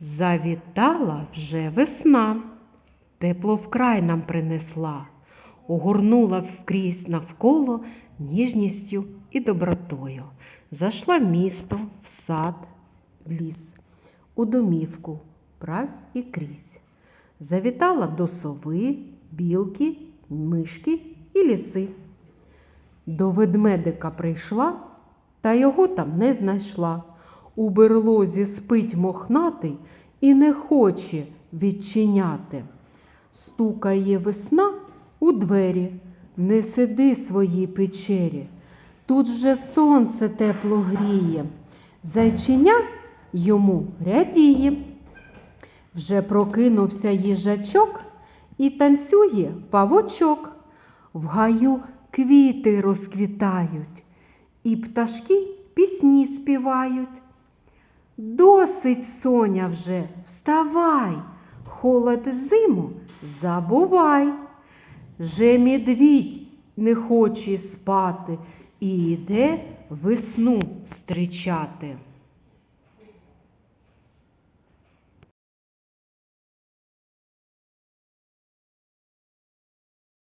Завітала вже весна, тепло вкрай нам принесла, огорнула вкрізь навколо ніжністю і добротою. Зайшла в місто, в сад, в ліс, у домівку, прав і крізь. Завітала до сови, білки, мишки і ліси. До ведмедика прийшла, та його там не знайшла. У берлозі спить мохнатий і не хоче відчиняти. Стукає весна у двері, не сиди своїй печері. Тут же сонце тепло гріє, зайчиня йому рядіє. Вже прокинувся їжачок і танцює павочок. В гаю квіти розквітають, і пташки пісні співають. Досить, соня, вже, вставай, холод зиму забувай. Же медвідь не хоче спати і йде весну зустрічати.